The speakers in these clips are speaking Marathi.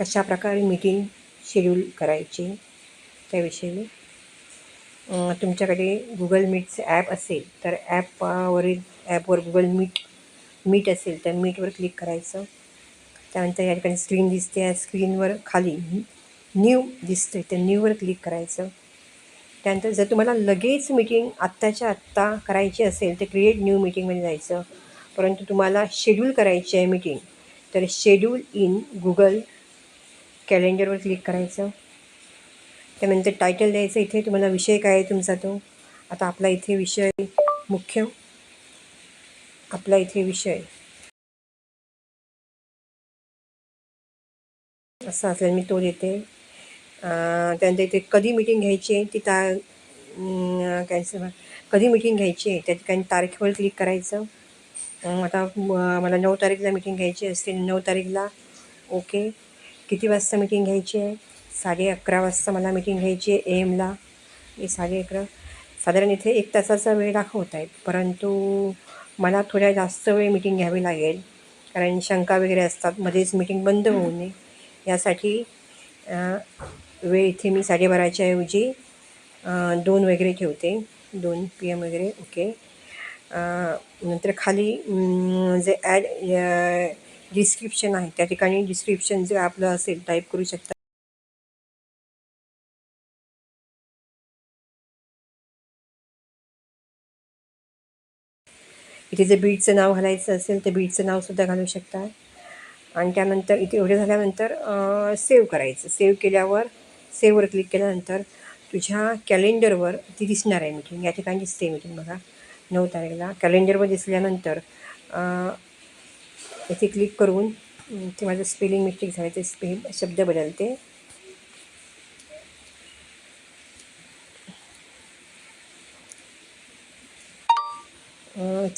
कशाप्रकारे मीटिंग शेड्यूल करायची त्याविषयी? तुमच्याकडे गुगल मीटचं ॲप असेल तर ॲपवरील ॲपवर गुगल मीट मीट असेल तर मीटवर क्लिक करायचं. त्यानंतर या ठिकाणी स्क्रीन दिसते. या स्क्रीनवर खाली न्यू दिसते तर न्यूवर क्लिक करायचं. त्यानंतर जर तुम्हाला लगेच मीटिंग आत्ताच्या आत्ता करायची असेल तर क्रिएट न्यू मीटिंगमध्ये जायचं. परंतु तुम्हाला शेड्यूल करायची आहे मीटिंग तर शेड्यूल इन गुगल कॅलेंडरवर क्लिक करायचं. त्यानंतर टायटल द्यायचं. इथे तुम्हाला विषय काय आहे तुमचा तो. आता आपला इथे विषय मुख्य. आपला इथे विषय. असं असल्याने मी तो देते. त्यानंतर इथे कधी मिटिंग घ्यायची आहे ती ता कॅन्सल कधी मिटिंग घ्यायची आहे त्या ठिकाणी तारखेवर क्लिक करायचं. आता मला नऊ तारीखला मिटिंग घ्यायची असते. नऊ तारीखला ओके किती वाजता मिटिंग घ्यायची आहे? साडे अकरा वाजता मला मिटिंग घ्यायची आहे ए एमला मी साडे अकरा. साधारण इथे एक तासाचा वेळ दाखवत आहेत. परंतु मला थोड्या जास्त वेळ मिटिंग घ्यावी लागेल. कारण शंका वगैरे असतात. मध्येच मिटिंग बंद होऊ नये. यासाठी वेळ इथे मी साडेबाराच्या ऐवजी दोन वगैरे ठेवते. दोन पी एम वगैरे. ओके. नंतर खाली जे ॲड डिस्क्रिप्शन आहे. त्या ठिकाणी डिस्क्रिप्शन जे आपलं असेल टाईप करू शकता. इथे जर बीडचं नाव घालायचं असेल तर बीडचं नावसुद्धा घालू शकता. आणि त्यानंतर इथे एवढं झाल्यानंतर सेव्ह करायचं. सेव्ह केल्यावर सेव्हवर क्लिक केल्यानंतर तुझ्या कॅलेंडरवर ती दिसणार आहे मीटिंग या ठिकाणी दिसते मीटिंग बघा. नऊ तारखेला. कॅलेंडरवर दिसल्यानंतर अं, इथे क्लिक करून ते माझं स्पेलिंग मिस्टेक झालं ते स्पेल शब्द बदलते.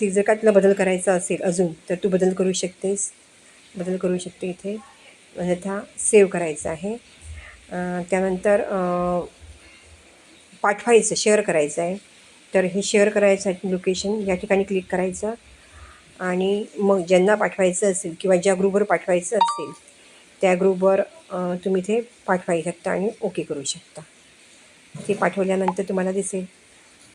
ती जर का तुला बदल करायचा असेल अजून तर तू बदल करू शकतेस. बदल करू शकते इथे. अन्यथा सेव्ह करायचं आहे. त्यानंतर पाठवायचं शेअर करायचं आहे. तर हे शेअर करायचं लोकेशन या ठिकाणी क्लिक करायचं. आणि मग ज्यांना पाठवायचं असेल किंवा ज्या ग्रुपवर पाठवायचं असेल त्या ग्रुपवर तुम्ही ते पाठवाई शकता आणि ओके करू शकता. ते पाठवल्यानंतर तुम्हाला दिसेल.